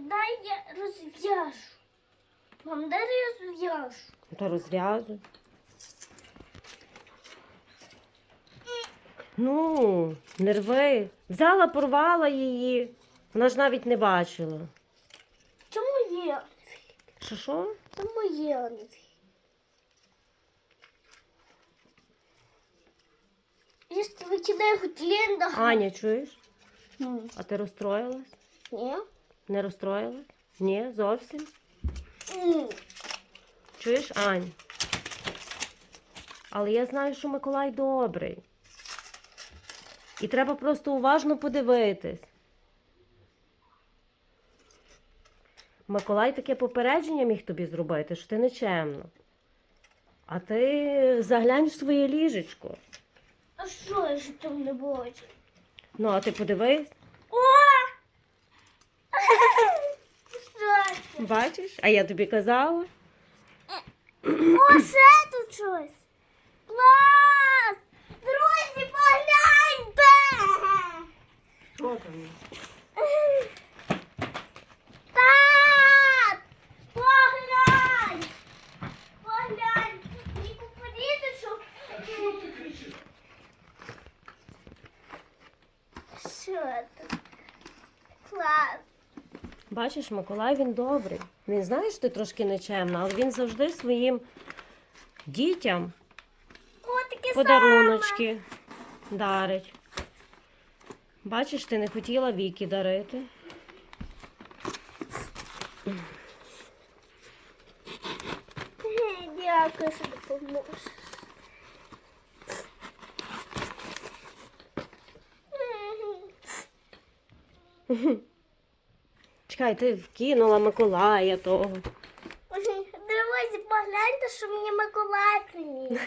Дай я розв'яжу. Мам, дай я розв'яжу. Та розв'язуй. Ну, не рви. Взяла, порвала її. Вона ж навіть не бачила. Це моє. Що що? Це моє. Якщо викидаю хоч ленда. Аня, чуєш? М, А ти розстроїлась? Ні. Не розстроїлась? Ні, зовсім. Чуєш, Ань? Але я знаю, що Миколай добрий. І треба просто уважно подивитись. Миколай таке попередження міг тобі зробити, що ти нечемно. А ти заглянь в своє ліжечко. А що я ж там не бачу? Ну, а ти подивись, О! Що це? Бачиш? А я тобі казала. О, ще тут щось. Клас! Друзі, погляньте! Що там? Так! Поглянь! Поглянь! Ніку подіти, що... Що тут? Клас! Бачиш, Миколай він добрий. Він знає, що ти трошки нечемна, але він завжди своїм дітям О, таке подаруночки дарить. Бачиш, ти не хотіла віки дарити. Дякую, що допоможеш. Чекай, ти вкинула Миколая того. Друзі, погляньте, що мені Миколай приніс.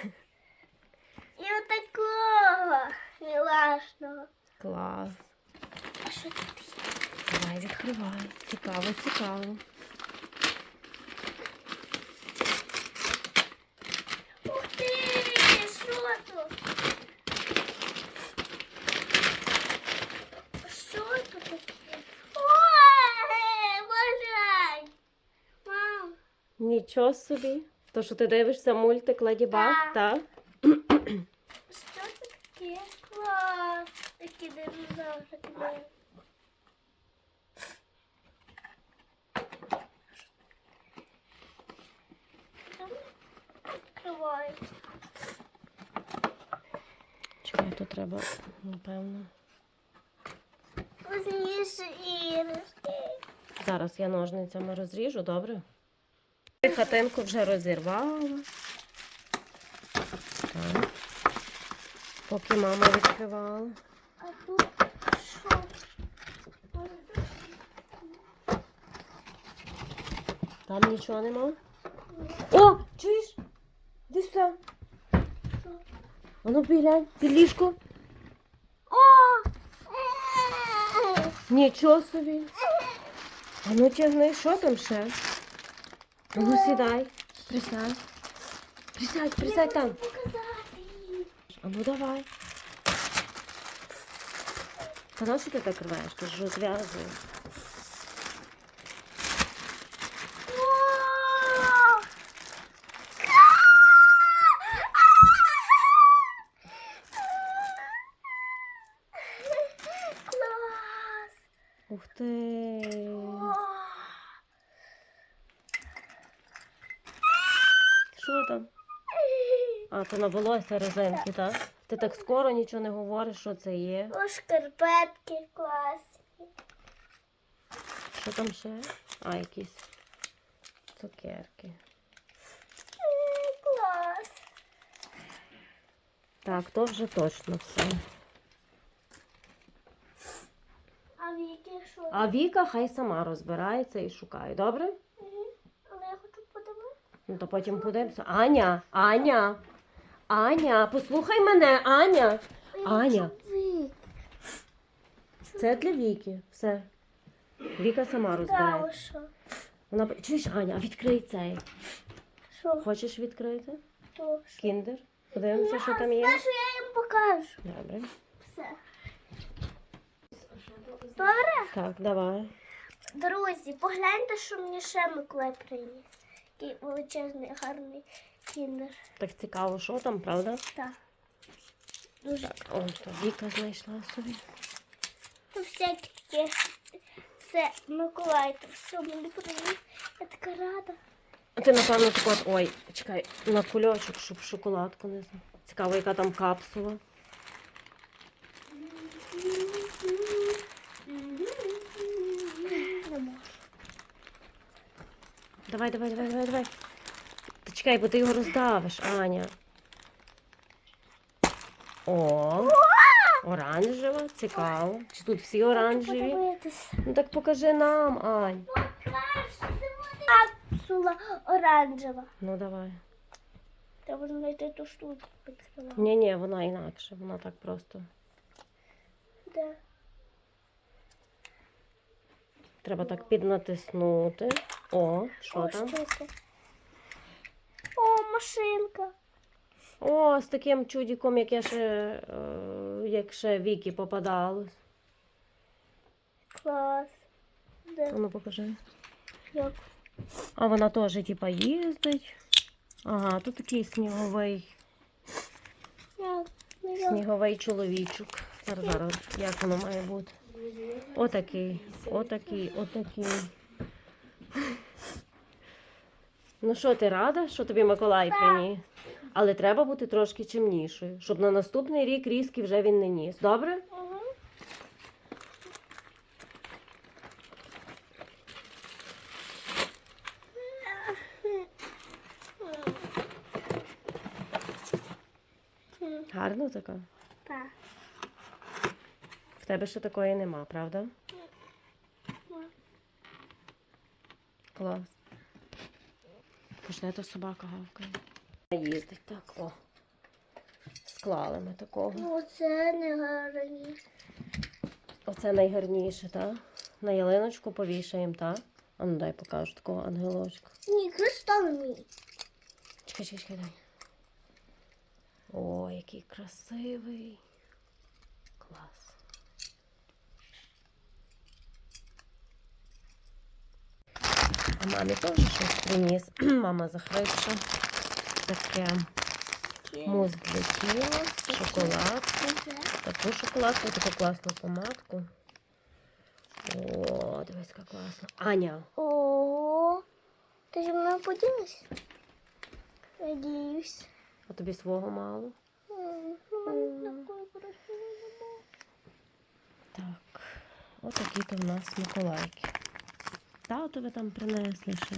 І отакого мілашного. Клас. А що тут є? Давай відкривай. Цікаво, цікаво. Ух ти! Що тут? Що тут таке? Ой, поглянь! Мам, Нічого собі. То, що ти дивишся мультик Леді Баг, Так. що це таке? Клас! Такі динозаврики. Відкривай. Чекай, то треба, напевно. Пізніше іграшки. Зараз я ножницями розріжу, добре? Хатинку вже розірвала. Так. Поки мама відкривала. А тут що? Там нічого нема. О, чуєш? Де сюди? А ну поглянь, під ліжко. О! Нічого собі. А ну тягни, що там ще? Ну сідай. Присядь. Присядь, присядь там. А ну давай. Та що ти так рвеш? Ти ж розв'язуєш. О! Клас! Ух ти. О! Що там? То на волосся резинки, так? Ти так скоро нічого не говориш, що це є. О, шкарпетки класні. Що там ще? А, якісь цукерки. Клас. Так, то вже точно все. А Віки що? А Віка хай сама розбирається і шукає, добре? Мгм. Але я хочу подивитися. Ну то потім подивимося. Аня, Аня, Аня, послухай мене, Аня. Аня, це для Віки. Все. Віка сама що? Вона чуєш, Аня, а відкрий цей. Що? Хочеш відкрити? Кіндер? Подивимося, що там є. Спершу я їм покажу. Добре. Все. Добре? Так, давай. Друзі, погляньте, що мені ще Миколай приніс. Такий величезний, гарний кіндер. Так цікаво, що там, правда? Так. Дуже Так, о, то Віка знайшла собі. Тут всякі такі. Це Миколай, то все мені приніс. Я така рада. А ти, напевно, от, ой, чекай, на кульочок, щоб шоколадку не знаю. Цікаво, яка там капсула. Не можу. Давай, давай, давай, давай, давай. Чекай, бо ти його роздавиш, Аня. О, оранжева, цікаво. Чи тут всі оранжеві? Ну так покажи нам, Ань. Капсула оранжева. Ну давай. Треба знайти ту штуку. підкривала. Ні, ні, вона інакше, вона так просто. Де? Треба так піднатиснути. О, що О, там? що це? Машинка. О, з таким чудіком, як я ще, е, як ще Вікі попадалось. Клас. Де? Ну покажи. Як? А вона теж, типа, їздить. Ага, тут такий сніговий, Як? Ну, як? сніговий чоловічок. Зараз, зараз, як воно має бути? Отакий, отакий, отакий. Ну що, ти рада, що тобі Миколай приніс? Але треба бути трошки чимнішою, щоб на наступний рік різки вже він не ніс. Добре? Хм, Гарно така. Так. В тебе ще такої нема, правда? Клас. Пошли, то собака гавкає. Їздить так, о. Склали ми такого. Оце не гарні. Оце найгарніше, так? На ялиночку повішаємо, так? А ну дай покажу такого ангелочка. Ні, кристал мій. Чекай, чекай, чекай, дай. О, який красивий. Клас. А мамі теж щось приніс. Мама захвитша. Таке мус для тіла, шоколадку. Таку шоколадку, таку класну помадку. О, дивись, яка класна. Аня, Ого. Ти зі мною поділишся? Надіюсь. а тобі свого мало? Так, отакі то в нас Миколайки. Та от ви там принесли ще,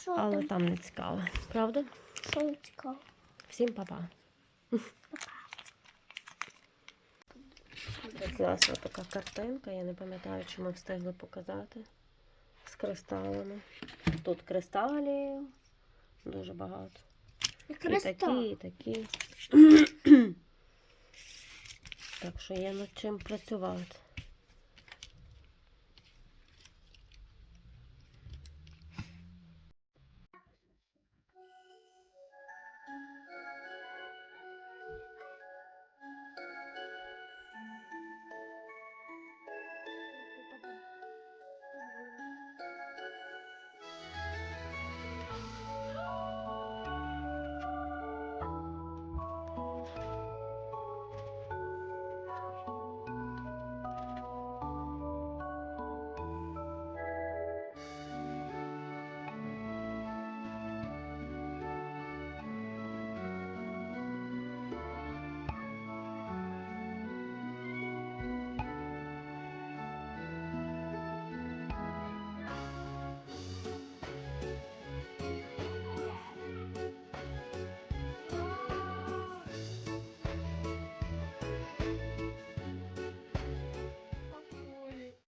Що але там? там не цікаво. Правда? Що не цікаво? Всім па-па. Класна така картинка, я не пам'ятаю, чи ми встигли показати. З кристалами. Тут кристалів дуже багато. І Кристал. такі, і такі. так що є над чим працювати.